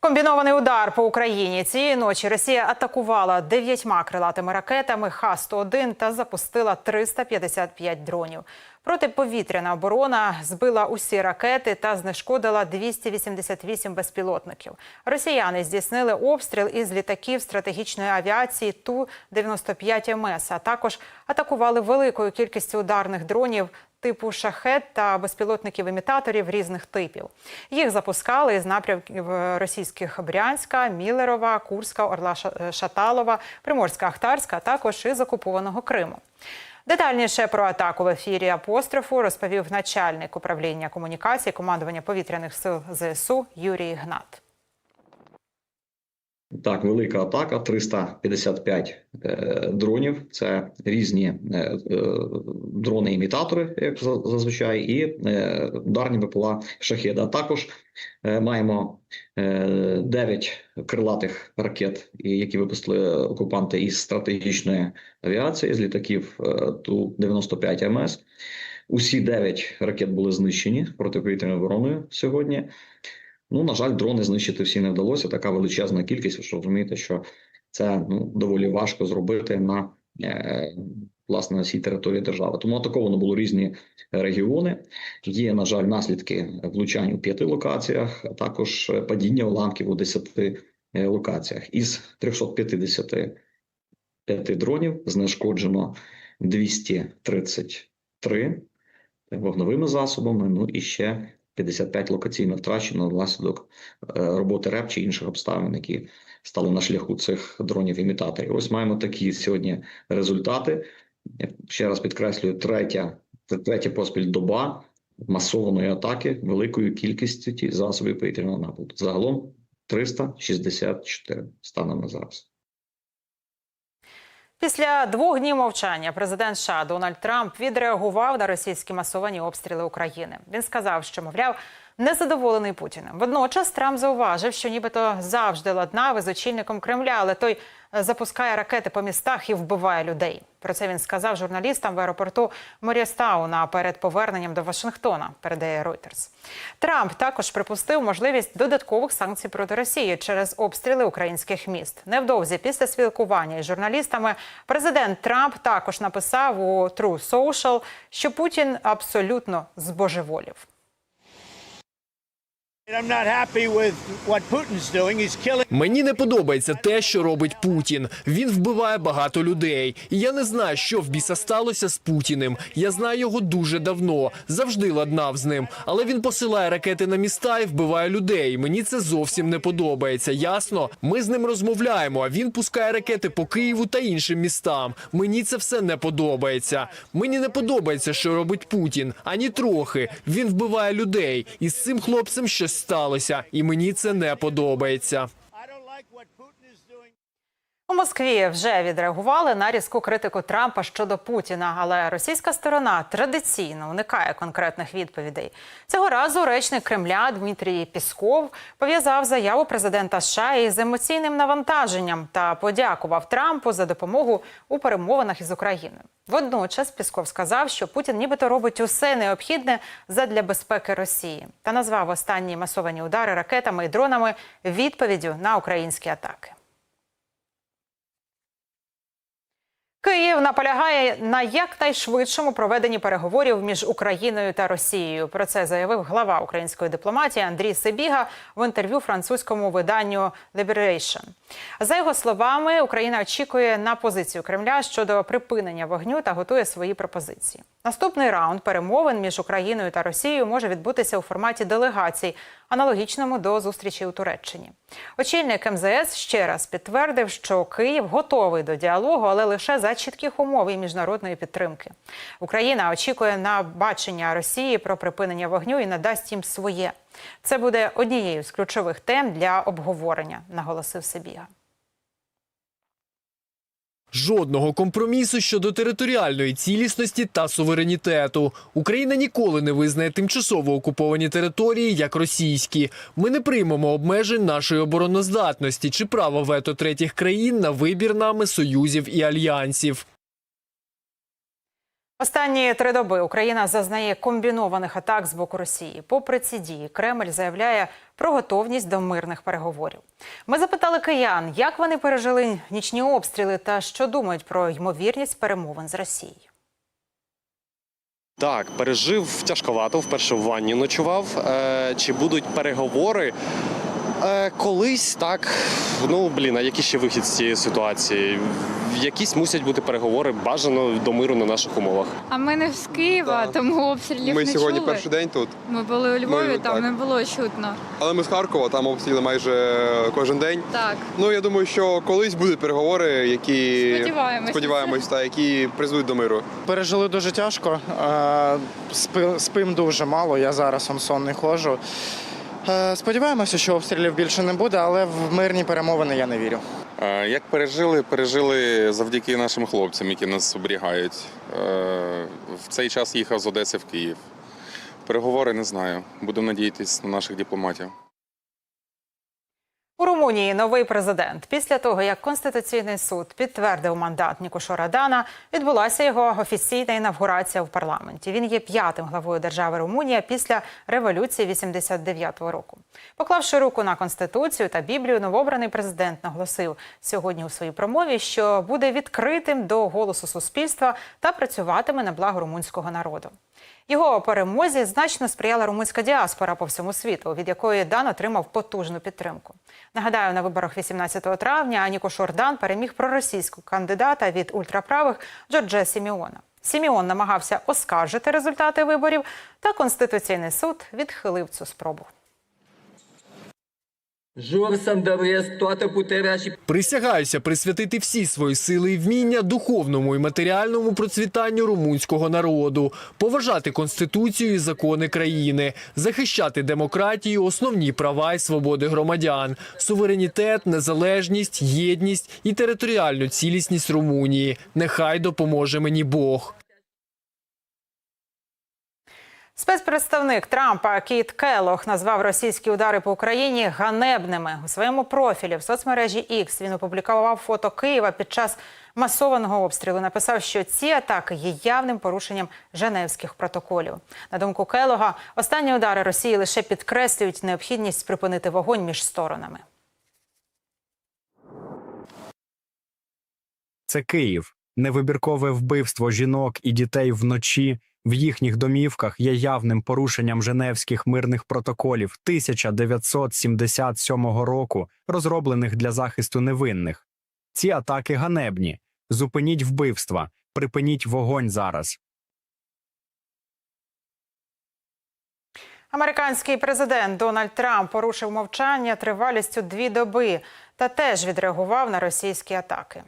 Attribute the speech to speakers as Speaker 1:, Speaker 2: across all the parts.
Speaker 1: Комбінований удар по Україні цієї ночі Росія атакувала дев'ятьма крилатими ракетами Х-101 та запустила 355 дронів. Протиповітряна оборона збила усі ракети та знешкодила 288 безпілотників. Росіяни здійснили обстріл із літаків стратегічної авіації Ту-95 МС, а також атакували великою кількістю ударних дронів типу шахет та безпілотників-імітаторів різних типів. Їх запускали із напрямків російських Брянська, Мілерова, Курська, Орла Ша- Шаталова, Приморська Ахтарська, також із окупованого Криму. Детальніше про атаку в ефірі апострофу розповів начальник управління комунікації командування повітряних сил ЗСУ Юрій Гнат.
Speaker 2: Так, велика атака, 355 е, дронів. Це різні е, е, дрони-імітатори, як зазвичай, і е, ударні БПЛА шахеда. Також е, маємо е, 9 крилатих ракет, які випустили окупанти із стратегічної авіації, з літаків е, Ту-95 МС. Усі 9 ракет були знищені протиповітряною обороною сьогодні. Ну, на жаль, дрони знищити всі не вдалося. Така величезна кількість. Ви ж розумієте, що це ну доволі важко зробити на е, власне на всій території держави. Тому атаковано було різні регіони. Є, на жаль, наслідки влучань у п'яти локаціях, а також е, падіння уламків у десяти е, локаціях. Із 355 дронів знешкоджено 233 вогновими засобами. Ну і ще 55 локаційно втрачено внаслідок е, роботи РЕП чи інших обставин, які стали на шляху цих дронів-імітаторів. Ось маємо такі сьогодні результати. Ще раз підкреслюю, третя, третя поспіль доба масованої атаки великою кількістю засобів повітряного нападу. Загалом 364 станом на зараз.
Speaker 1: Після двох днів мовчання президент США Дональд Трамп відреагував на російські масовані обстріли України. Він сказав, що мовляв незадоволений Путіним. Водночас Трамп зауважив, що нібито завжди ладнав із очільником Кремля, але той е, запускає ракети по містах і вбиває людей. Про це він сказав журналістам в аеропорту Морістауна перед поверненням до Вашингтона. Передає Reuters. Трамп також припустив можливість додаткових санкцій проти Росії через обстріли українських міст. Невдовзі після спілкування із журналістами президент Трамп також написав у True Social, що Путін абсолютно збожеволів.
Speaker 3: Мені не подобається те, що робить Путін. Він вбиває багато людей. І я не знаю, що в біса сталося з Путіним. Я знаю його дуже давно, завжди ладнав з ним. Але він посилає ракети на міста і вбиває людей. Мені це зовсім не подобається. Ясно? Ми з ним розмовляємо. А він пускає ракети по Києву та іншим містам. Мені це все не подобається. Мені не подобається, що робить Путін. Ані трохи. Він вбиває людей. І з цим хлопцем щось сталося. І мені це не подобається.
Speaker 1: Москві вже відреагували на різку критику Трампа щодо Путіна, але російська сторона традиційно уникає конкретних відповідей. Цього разу речник Кремля Дмитрій Пісков пов'язав заяву президента США із емоційним навантаженням та подякував Трампу за допомогу у перемовинах із Україною. Водночас Пісков сказав, що Путін нібито робить усе необхідне задля безпеки Росії та назвав останні масовані удари ракетами і дронами відповіддю на українські атаки. Київ наполягає на якнайшвидшому проведенні переговорів між Україною та Росією. Про це заявив глава української дипломатії Андрій Сибіга в інтерв'ю французькому виданню Liberation. За його словами, Україна очікує на позицію Кремля щодо припинення вогню та готує свої пропозиції. Наступний раунд перемовин між Україною та Росією може відбутися у форматі делегацій, аналогічному до зустрічі у Туреччині. Очільник МЗС ще раз підтвердив, що Київ готовий до діалогу, але лише за чітких умов і міжнародної підтримки. Україна очікує на бачення Росії про припинення вогню і надасть їм своє. Це буде однією з ключових тем для обговорення, наголосив Сибіга.
Speaker 3: Жодного компромісу щодо територіальної цілісності та суверенітету. Україна ніколи не визнає тимчасово окуповані території як російські. Ми не приймемо обмежень нашої обороноздатності чи права вето третіх країн на вибір нами союзів і альянсів.
Speaker 1: Останні три доби Україна зазнає комбінованих атак з боку Росії. Попри ці дії, Кремль заявляє про готовність до мирних переговорів. Ми запитали киян, як вони пережили нічні обстріли та що думають про ймовірність перемовин з Росією.
Speaker 4: Так, пережив тяжковато, вперше в ванні ночував. Е, чи будуть переговори? Е, колись так. Ну блін, а який ще вихід з цієї ситуації? Якісь мусять бути переговори бажано до миру на наших умовах.
Speaker 5: А ми не з Києва,
Speaker 6: Да.
Speaker 5: тому обстрілів
Speaker 6: Ми
Speaker 5: не
Speaker 6: сьогодні
Speaker 5: чули.
Speaker 6: перший день тут,
Speaker 5: Ми були у Львові,
Speaker 6: Ми-
Speaker 5: там
Speaker 6: так.
Speaker 5: не було чутно.
Speaker 6: але ми з Харкова, там обстріли майже кожен день.
Speaker 5: Так,
Speaker 6: Ну я думаю, що колись будуть переговори, які
Speaker 5: сподіваємося.
Speaker 6: сподіваємось, та які призведуть до миру.
Speaker 7: Пережили дуже тяжко. е, спи- Спим дуже мало. Я зараз он сонний ходжу. Е, Сподіваємося, що обстрілів більше не буде, але в мирні перемовини я не вірю.
Speaker 8: Е, Як пережили, пережили завдяки нашим хлопцям, які нас оберігають. Е, В цей час їхав з Одеси в Київ. Переговори не знаю. Будемо надіятися на наших дипломатів.
Speaker 1: У Румунії новий президент. Після того, як Конституційний суд підтвердив мандат Нікушора Дана, відбулася його офіційна інавгурація в парламенті. Він є п'ятим главою держави Румунія після революції 89-го року. Поклавши руку на конституцію та Біблію, новообраний президент наголосив сьогодні у своїй промові, що буде відкритим до голосу суспільства та працюватиме на благо румунського народу. Його перемозі значно сприяла румунська діаспора по всьому світу, від якої Дан отримав потужну підтримку. Нагадаю, на виборах 18 травня Аніко Шордан переміг проросійську кандидата від ультраправих Джорджа Сіміона. Сіміон намагався оскаржити результати виборів, та Конституційний суд відхилив цю спробу.
Speaker 9: Și
Speaker 3: Присягаюся присвятити всі свої сили і вміння духовному і матеріальному процвітанню румунського народу, поважати конституцію і закони країни, захищати демократію, основні права і свободи громадян, суверенітет, незалежність, єдність і територіальну цілісність Румунії. Нехай допоможе мені Бог.
Speaker 1: Спецпредставник Трампа Кіт Келох назвав російські удари по Україні ганебними. У своєму профілі в соцмережі X він опублікував фото Києва під час масованого обстрілу. Написав, що ці атаки є явним порушенням Женевських протоколів. На думку Келога, останні удари Росії лише підкреслюють необхідність припинити вогонь між сторонами.
Speaker 10: Це Київ. Невибіркове вбивство жінок і дітей вночі в їхніх домівках є явним порушенням Женевських мирних протоколів 1977 року, розроблених для захисту невинних. Ці атаки ганебні. Зупиніть вбивства, припиніть вогонь зараз.
Speaker 1: Американський президент Дональд Трамп порушив мовчання тривалістю дві доби та теж відреагував на російські атаки.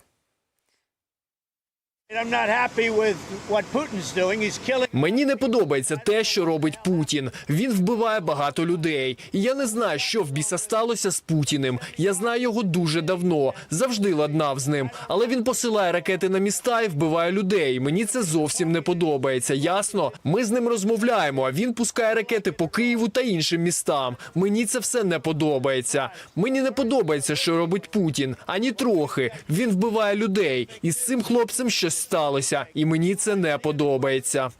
Speaker 3: Мені не подобається те, що робить Путін. Він вбиває багато людей. І я не знаю, що в біса сталося з Путіним. Я знаю його дуже давно, завжди ладнав з ним. Але він посилає ракети на міста і вбиває людей. Мені це зовсім не подобається. Ясно? Ми з ним розмовляємо. А він пускає ракети по Києву та іншим містам. Мені це все не подобається. Мені не подобається, що робить Путін. Ані трохи. Він вбиває людей. І з цим хлопцем щось сталося. І мені це не подобається.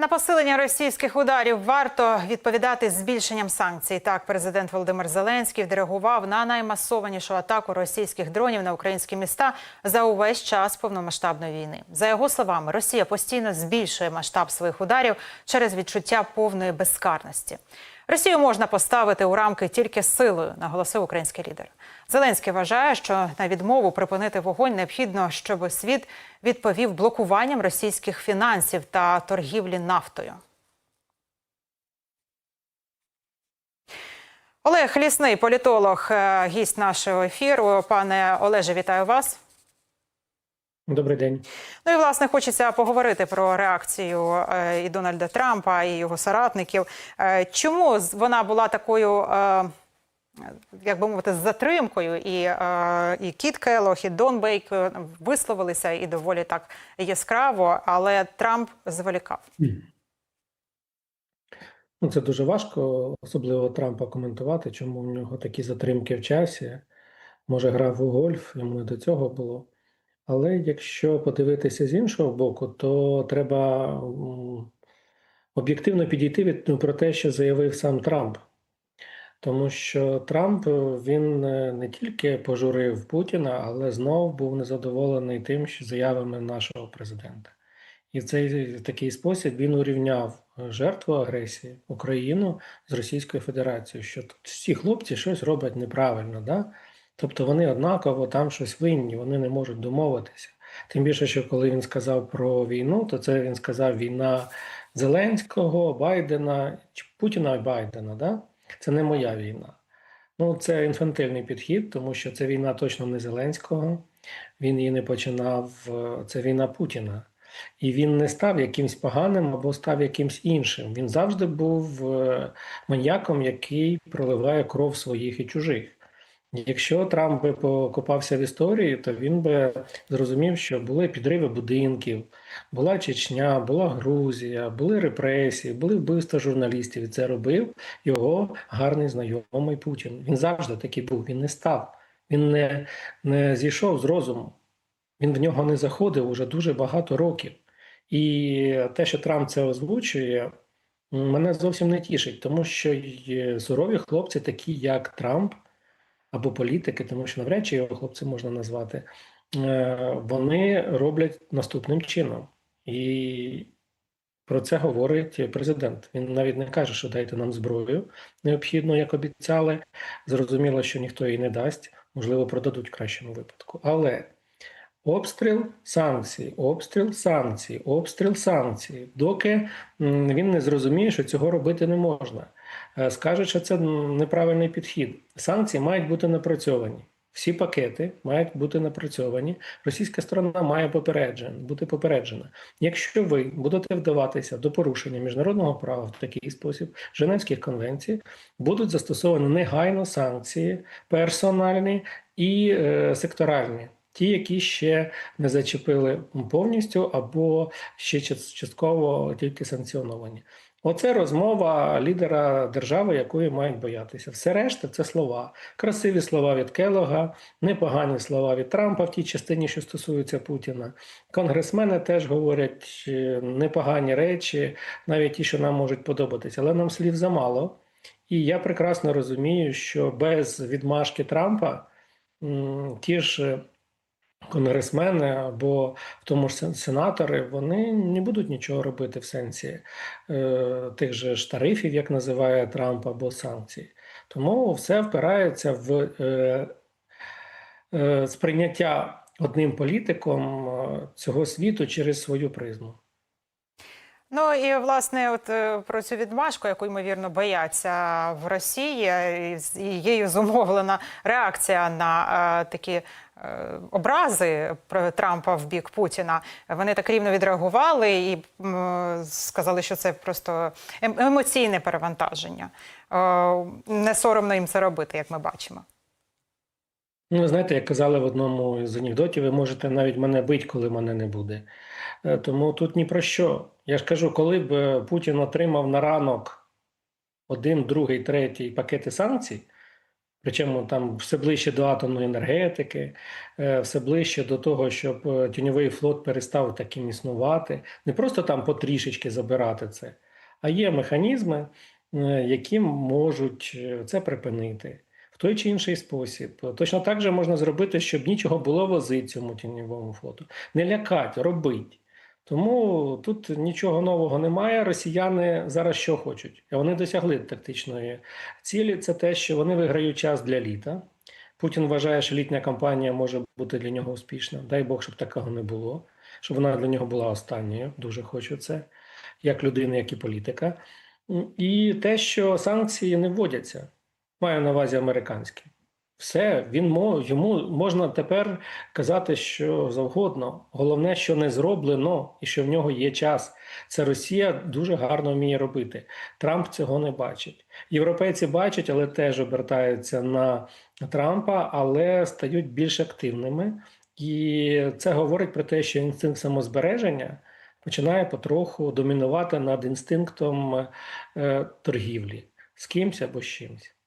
Speaker 1: На посилення російських ударів варто відповідати збільшенням санкцій. Так, президент Володимир Зеленський відреагував на наймасованішу атаку російських дронів на українські міста за увесь час повномасштабної війни. За його словами, Росія постійно збільшує масштаб своїх ударів через відчуття повної безкарності. Росію можна поставити у рамки тільки силою, наголосив український лідер. Зеленський вважає, що на відмову припинити вогонь необхідно, щоб світ відповів блокуванням російських фінансів та торгівлі нафтою. Олег Лісний, політолог, е, гість нашого ефіру. Пане Олеже, вітаю вас.
Speaker 11: Добрий день.
Speaker 1: Ну і власне хочеться поговорити про реакцію е, і Дональда Трампа, і його соратників. Е, Чому вона була такою, е, як би мовити, з затримкою? І, і Кіт Келох, і Дон Бейк висловилися і доволі так яскраво, але Трамп зволікав.
Speaker 11: Ну, це дуже важко, особливо Трампа коментувати, чому в нього такі затримки в часі. Може, грав у гольф, йому не до цього було. Але якщо подивитися з іншого боку, то треба об'єктивно підійти від ну, про те, що заявив сам Трамп. Тому що Трамп він е, не тільки пожурив Путіна, але знов був незадоволений тим, що заявами нашого президента. І в цей такий спосіб він урівняв е, жертву агресії Україну з Російською Федерацією, що тут всі хлопці щось роблять неправильно, да? Тобто вони однаково там щось винні, вони не можуть домовитися. Тим більше, що коли він сказав про війну, то це він сказав війна Зеленського, Байдена, Путіна і Байдена. Да? Це не моя війна. Ну, це інфантильний підхід, тому що це війна точно не Зеленського. Він її не починав. е, Це війна Путіна. І він не став якимсь поганим або став якимсь іншим. Він завжди був е, маньяком, який проливає кров своїх і чужих. Якщо Трамп би покопався в історії, то він би зрозумів, що були підриви будинків, була Чечня, була Грузія, були репресії, були вбивства журналістів. Це робив його гарний знайомий Путін. Він завжди такий був. Він не став, він не, не зійшов з розуму. Він в нього не заходив уже дуже багато років. І те, що Трамп це озвучує, мене зовсім не тішить, тому що сурові хлопці, такі як Трамп або політики, тому що навряд чи його хлопцем можна назвати, е, вони роблять наступним чином. І про це говорить президент. Він навіть не каже, що дайте нам зброю необхідну, як обіцяли. Зрозуміло, що ніхто її не дасть, можливо, продадуть в кращому випадку. Але обстріл санкцій, обстріл санкцій, обстріл санкцій, доки він не зрозуміє, що цього робити не можна. Е, Скаже, що це неправильний підхід. Санкції мають бути напрацьовані. Всі пакети мають бути напрацьовані. Російська сторона має попереджена, бути попереджена. Якщо ви будете вдаватися до порушення міжнародного права в такий спосіб, Женевських конвенцій, будуть застосовані негайно санкції персональні і е, секторальні. Ті, які ще не зачепили повністю або ще частково тільки санкціоновані. Оце розмова лідера держави, якої мають боятися. Все решта це слова. Красиві слова від Келога, непогані слова від Трампа в тій частині, що стосується Путіна. Конгресмени теж говорять е, непогані речі, навіть ті, що нам можуть подобатися, але нам слів замало. І я прекрасно розумію, що без відмашки Трампа ті ж е, конгресмени або в тому ж сенатори, вони не будуть нічого робити в сенсі е, тих же ж тарифів, як називає Трамп, або санкцій. Тому все впирається в е, е, сприйняття одним політиком е, цього світу через свою призму.
Speaker 1: Ну і власне, от е, про цю відмашку, яку ймовірно бояться в Росії, і її зумовлена реакція на е, такі образи Трампа в бік Путіна. Вони так рівно відреагували і сказали, що це просто ем- емоційне перевантаження. Е, не соромно їм це робити, як ми бачимо.
Speaker 11: Ну, знаєте, як казали в одному з анекдотів, ви можете навіть мене бити, коли мене не буде. Е, Тому тут ні про що. Я ж кажу, коли б е, Путін отримав на ранок один, другий, третій пакети санкцій, причому там все ближче до атомної енергетики, е, все ближче до того, щоб е, тіньовий флот перестав таким існувати, не просто там потрішечки забирати це, а є механізми, е, які можуть це припинити в той чи інший спосіб. Точно так же можна зробити, щоб нічого було возити цьому тіньовому флоту. Не лякати, робити. Тому тут нічого нового немає. Росіяни зараз що хочуть? А Вони досягли тактичної цілі. Це те, що вони виграють час для літа. Путін вважає, що літня кампанія може бути для нього успішна. Дай Бог, щоб такого не було, щоб вона для нього була останньою. Дуже хочу це, як людина, як і політика. І те, що санкції не вводяться, маю на увазі американські. Все, він йому можна тепер казати, що завгодно. Головне, що не зроблено, і що в нього є час. Це Росія дуже гарно вміє робити. Трамп цього не бачить. Європейці бачать, але теж обертаються на Трампа, але стають більш активними. І це говорить про те, що інстинкт самозбереження починає потроху домінувати над інстинктом е, торгівлі з кимсь або з чимсь.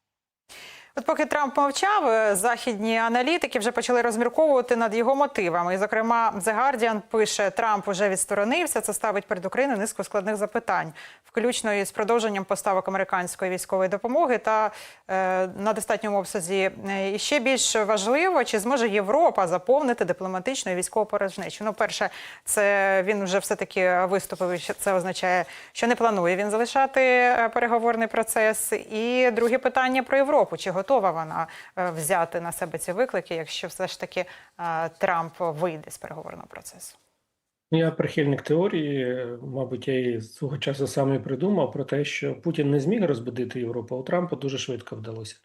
Speaker 1: От поки Трамп мовчав, е, західні аналітики вже почали розмірковувати над його мотивами. І, зокрема, The Guardian пише, Трамп уже відсторонився. Це ставить перед Україною низку складних запитань, включно із продовженням поставок американської військової допомоги та е, на достатньому обсязі. Е, І ще більш важливо, чи зможе Європа заповнити дипломатичну і військову порожнечу. Ну, перше, це він вже все таки виступив. і Це означає, що не планує він залишати е, переговорний процес. І друге питання про Європу: чи готова вона е, взяти на себе ці виклики, якщо все ж таки е, Трамп вийде з переговорного процесу?
Speaker 11: Ну, Я прихильник теорії, мабуть, я її свого часу сам і придумав про те, що Путін не зміг розбудити Європу, у Трампа дуже швидко вдалося.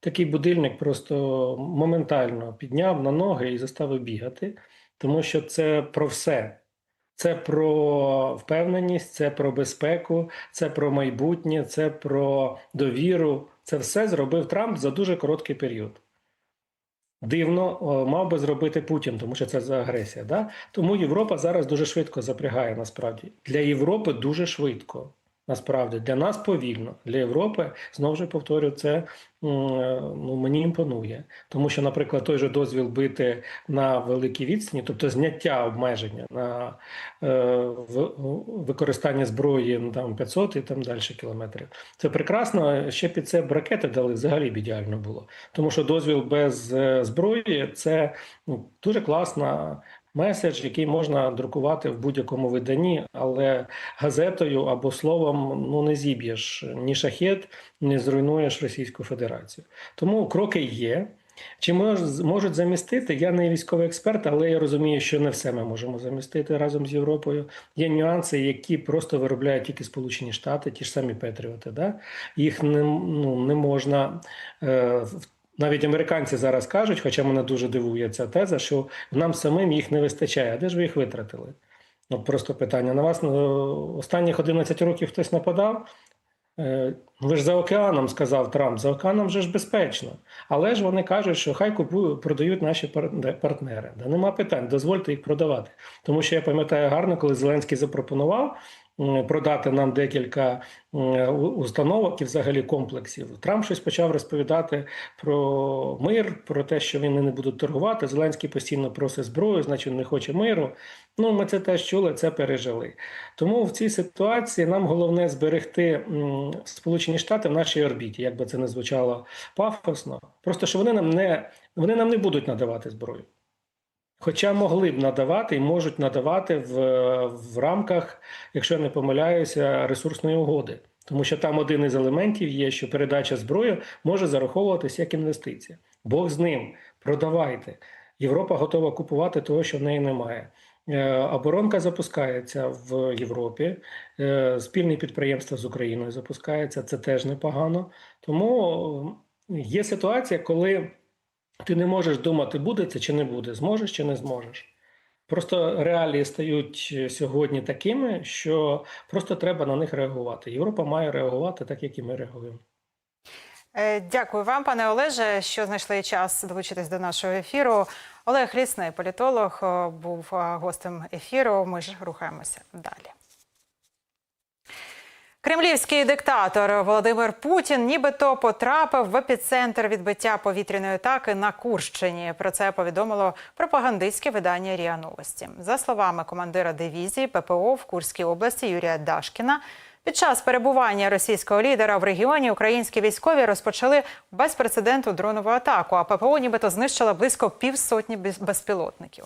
Speaker 11: Такий будильник просто моментально підняв на ноги і заставив бігати, тому що це про все. Це про впевненість, це про безпеку, це про майбутнє, це про довіру. Це все зробив Трамп за дуже короткий період. Дивно, мав би зробити Путін, тому що це за агресія. Да? Тому Європа зараз дуже швидко запрягає насправді. Для Європи дуже швидко. Насправді, для нас повільно. Для Європи, знову ж повторю, це е, ну, мені імпонує. Тому що, наприклад, той же дозвіл бити на великій відстані, тобто зняття обмеження на е, використання зброї ну, там 500 і там далі кілометрів. Це прекрасно. Ще під це б ракети дали взагалі б ідеально було. Тому що дозвіл без е, зброї це ну, дуже класна меседж, який можна друкувати в будь-якому виданні, але газетою або словом ну не зіб'єш ні шахет, ні зруйнуєш Російську Федерацію. Тому кроки є. Чи мож- можуть замістити? Я не військовий експерт, але я розумію, що не все ми можемо замістити разом з Європою. Є нюанси, які просто виробляють тільки Сполучені Штати, ті ж самі Петріоти. Да? Їх не, ну, не можна. Е, навіть американці зараз кажуть, хоча мене дуже дивує ця теза, що нам самим їх не вистачає. А де ж ви їх витратили? Ну, просто питання. На вас е, останніх 11 років хтось нападав? Е, Ви ж за океаном сказав Трамп, за океаном вже ж безпечно. Але ж вони кажуть, що хай купують, продають наші пар- партнери. Да нема питань, дозвольте їх продавати. Тому що я пам'ятаю гарно, коли Зеленський запропонував продати нам декілька установок і взагалі комплексів. Трамп щось почав розповідати про мир, про те, що вони не будуть торгувати. Зеленський постійно просить зброю, значить він не хоче миру. Ну, ми це теж чули, це пережили. Тому в цій ситуації нам головне зберегти Сполучені Штати в нашій орбіті, як би це не звучало пафосно. Просто що вони нам не вони нам не будуть надавати зброю. Хоча могли б надавати і можуть надавати в, в рамках, якщо не помиляюся, ресурсної угоди. Тому що там один із елементів є, що передача зброї може зараховуватися як інвестиція. Бог з ним, продавайте. Європа готова купувати того, що в неї немає. Е, Оборонка запускається в Європі, е, спільне підприємство з Україною запускається, це теж непогано. Тому є ситуація, коли ти не можеш думати, буде це чи не буде, зможеш чи не зможеш. Просто реалії стають е, сьогодні такими, що просто треба на них реагувати. Європа має реагувати так, як і ми реагуємо.
Speaker 1: Е, Дякую вам, пане Олеже, що знайшли час долучитись до нашого ефіру. Олег Лісний, політолог, е, був гостем ефіру. Ми ж рухаємося далі. Кремлівський диктатор Володимир Путін нібито потрапив в епіцентр відбиття повітряної атаки на Курщині. Про це повідомило пропагандистське видання РІА Новості. За словами командира дивізії ППО в Курській області Юрія Дашкіна. Під час перебування російського лідера в регіоні українські військові розпочали безпрецедентну дронову атаку. А ППО нібито знищила близько півсотні безпілотників.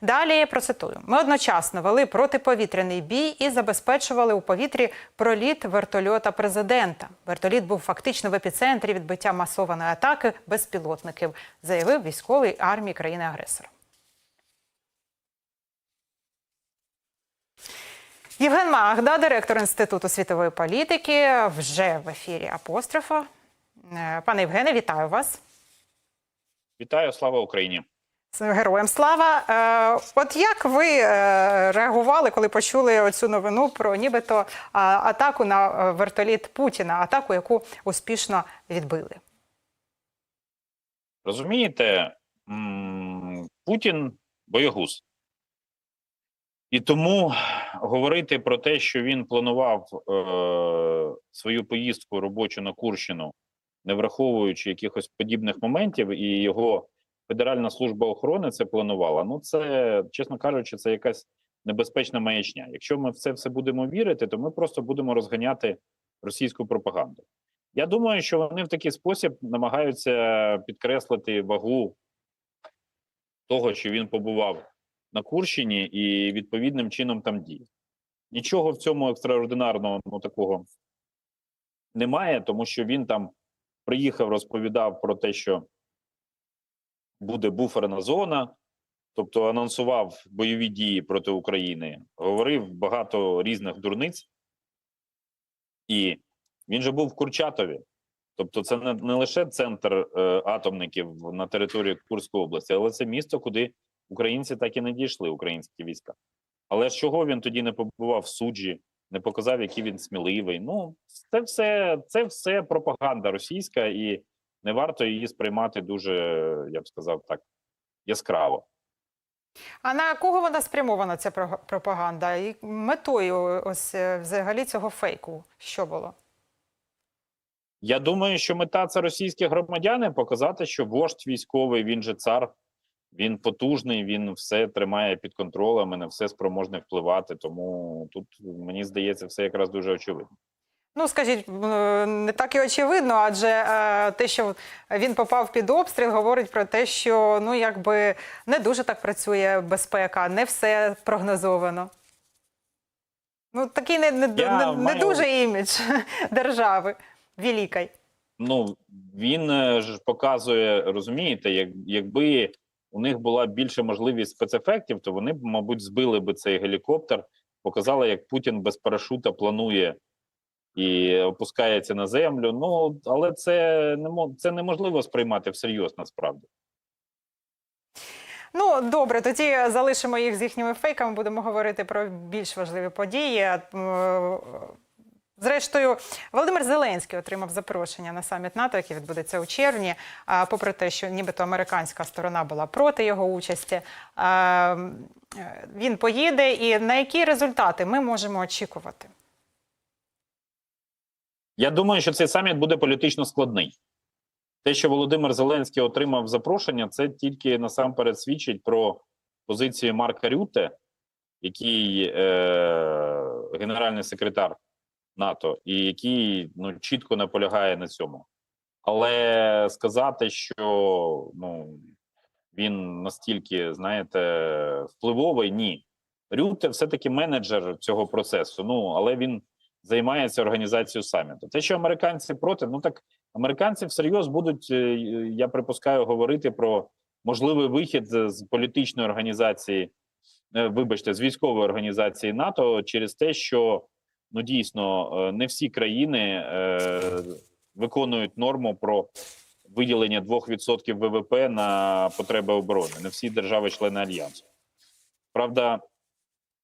Speaker 1: Далі процитую: ми одночасно вели протиповітряний бій і забезпечували у повітрі проліт вертольота президента. Вертоліт був фактично в епіцентрі відбиття масованої атаки безпілотників, заявив військовий армії країни-агресора. Євген Магда, директор Інституту світової політики, вже в ефірі апострофа. Е, Пане Євгене, вітаю вас.
Speaker 12: Вітаю, слава Україні!
Speaker 1: Героям слава. Е, От як ви е, реагували, коли почули оцю новину про нібито атаку на вертоліт Путіна, атаку, яку успішно відбили?
Speaker 12: Розумієте, Путін боягуз. І тому говорити про те, що він планував е, свою поїздку робочу на Курщину не враховуючи якихось подібних моментів, і його Федеральна служба охорони це планувала. Ну, це, чесно кажучи, це якась небезпечна маячня. Якщо ми в це все будемо вірити, то ми просто будемо розганяти російську пропаганду. Я думаю, що вони в такий спосіб намагаються підкреслити вагу того, що він побував на Курщині і відповідним чином там діє. Нічого в цьому екстраординарного ну, такого немає, тому що він там приїхав, розповідав про те, що буде буферна зона, тобто анонсував бойові дії проти України, говорив багато різних дурниць, і він же був в Курчатові. Тобто, це не, лише центр е, атомників на території Курської області, але це місто, куди українці так і не дійшли, українські війська. Але ж чого він тоді не побував в суджі, не показав, який він сміливий? Ну, це все, це все пропаганда російська, і не варто її сприймати дуже, я б сказав так, яскраво.
Speaker 1: А на кого вона спрямована, ця пропаганда? І метою ось е, взагалі цього фейку що було?
Speaker 12: Я думаю, що мета це російські громадяни показати, що вождь військовий, він же цар, він потужний, він все тримає під контролем і на все спроможний впливати. Тому тут мені здається, все якраз дуже очевидно.
Speaker 1: Ну, скажіть, е, не так і очевидно, адже е, те, що він попав під обстріл, говорить про те, що ну якби не дуже так працює безпека, не все прогнозовано. Ну, такий не, не, не, не
Speaker 12: маю-
Speaker 1: дуже імідж держави великої.
Speaker 12: Ну він е, ж показує, розумієте, як, якби у них була більше можливість спецефектів, то вони б, мабуть, збили би цей гелікоптер, показали, як Путін без парашута планує і опускається на землю. Ну але це це неможливо сприймати всерйоз насправді.
Speaker 1: Ну, добре, тоді залишимо їх з їхніми фейками, будемо говорити про більш важливі події. Зрештою, Володимир Зеленський отримав запрошення на саміт НАТО, який відбудеться у червні. Попри те, що нібито американська сторона була проти його участі, е, він поїде. І на які результати ми можемо очікувати?
Speaker 12: Я думаю, що цей саміт буде політично складний. Те, що Володимир Зеленський отримав запрошення, це тільки насамперед свідчить про позицію Марка Рюте, який е, генеральний секретар НАТО, і який ну, чітко наполягає на цьому. Але сказати, що ну, він настільки, знаєте, впливовий, ні. Рюте все-таки менеджер цього процесу. Ну, але він займається організацією саміту. Те, що американці проти, ну так американці всерйоз будуть, е, я припускаю, говорити про можливий вихід з політичної організації, е, вибачте, з військової організації НАТО через те, що ну дійсно е, не всі країни е, виконують норму про виділення 2% ВВП на потреби оборони. Не всі держави-члени альянсу. Правда,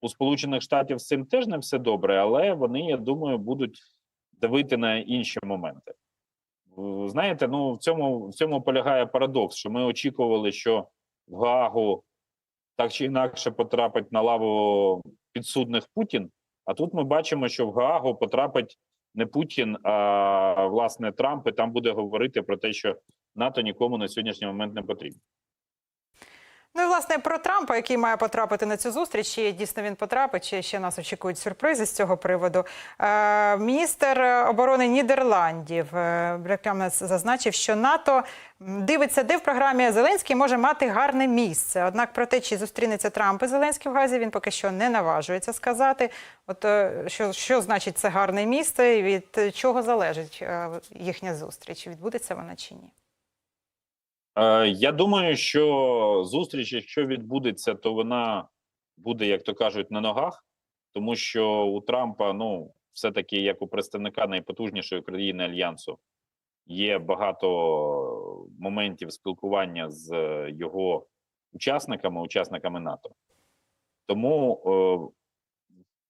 Speaker 12: у Сполучених Штатів з цим теж не все добре, але вони, я думаю, будуть давити на інші моменти. Знаєте, ну в цьому в цьому полягає парадокс, що ми очікували, що в Гаагу так чи інакше потрапить на лаву підсудних Путін. А тут ми бачимо, що в Гаагу потрапить не Путін, а власне Трамп, і там буде говорити про те, що НАТО нікому на сьогоднішній момент не потрібно.
Speaker 1: Ну і власне про Трампа, який має потрапити на цю зустріч, чи дійсно він потрапить, чи ще нас очікують сюрпризи з цього приводу. Е, міністр оборони Нідерландів е, зазначив, що НАТО дивиться, де в програмі Зеленський може мати гарне місце. Однак про те, чи зустрінеться Трамп і Зеленський в Газі, він поки що не наважується сказати. От е, що, що значить це гарне місце, і від чого залежить е, їхня зустріч? Відбудеться вона чи ні?
Speaker 12: Е, Я думаю, що зустріч, якщо відбудеться, то вона буде, як то кажуть, на ногах, тому що у Трампа, ну, все-таки як у представника найпотужнішої країни альянсу, є багато моментів спілкування з е, його учасниками, учасниками НАТО. Тому е,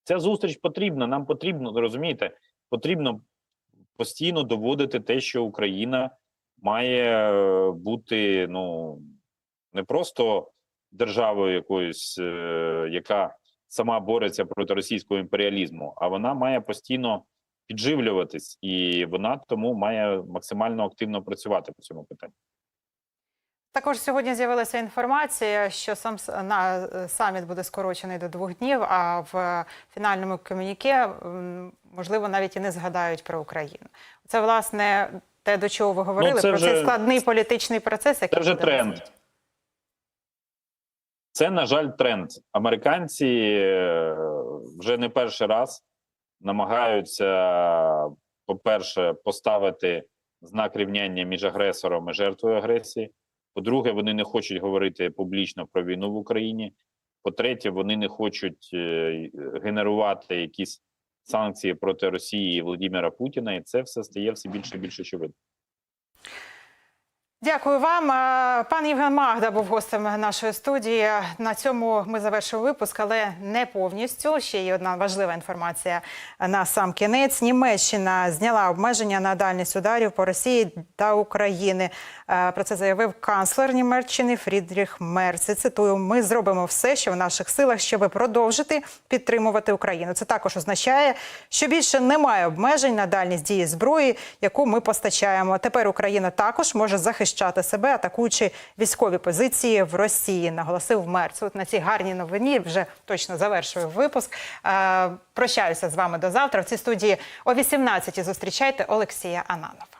Speaker 12: ця зустріч потрібна. Нам потрібно розумієте, потрібно постійно доводити те, що Україна має е, бути ну не просто державою якоюсь, е, яка сама бореться проти російського імперіалізму, а вона має постійно підживлюватись, і вона тому має максимально активно працювати по цьому питанню.
Speaker 1: Також сьогодні з'явилася інформація, що сам на саміт буде скорочений до двох днів, а в фінальному комюніке можливо навіть і не згадають про Україну. Це власне те, до чого ви говорили,
Speaker 12: Ну, це
Speaker 1: про цей складний політичний процес, який
Speaker 12: Це вже тренд. Це, на жаль, тренд. Американці е, вже не перший раз намагаються, по-перше, поставити знак рівняння між агресором і жертвою агресії. По-друге, вони не хочуть говорити публічно про війну в Україні. По-третє, вони не хочуть е, генерувати якісь санкції проти Росії і Володимира Путіна, і це все стає все більше і більше очевидно.
Speaker 1: Дякую вам. Е, Пан Євген Магда був гостем нашої студії. На цьому ми завершили випуск, але не повністю. Ще є одна важлива інформація на сам кінець. Німеччина зняла обмеження на дальність ударів по Росії та України. Е, Про це заявив канцлер Німеччини Фрідріх Мерц. Цитую: ми зробимо все, що в наших силах, щоб продовжити підтримувати Україну. Це також означає, що більше немає обмежень на дальність дії зброї, яку ми постачаємо. Тепер Україна також може захищати себе, атакуючи військові позиції в Росії. Наголосив мер. От на цій гарній новині вже точно завершую випуск. Е, Прощаюся з вами до завтра. В цій студії о 18 зустрічайте Олексія Ананова.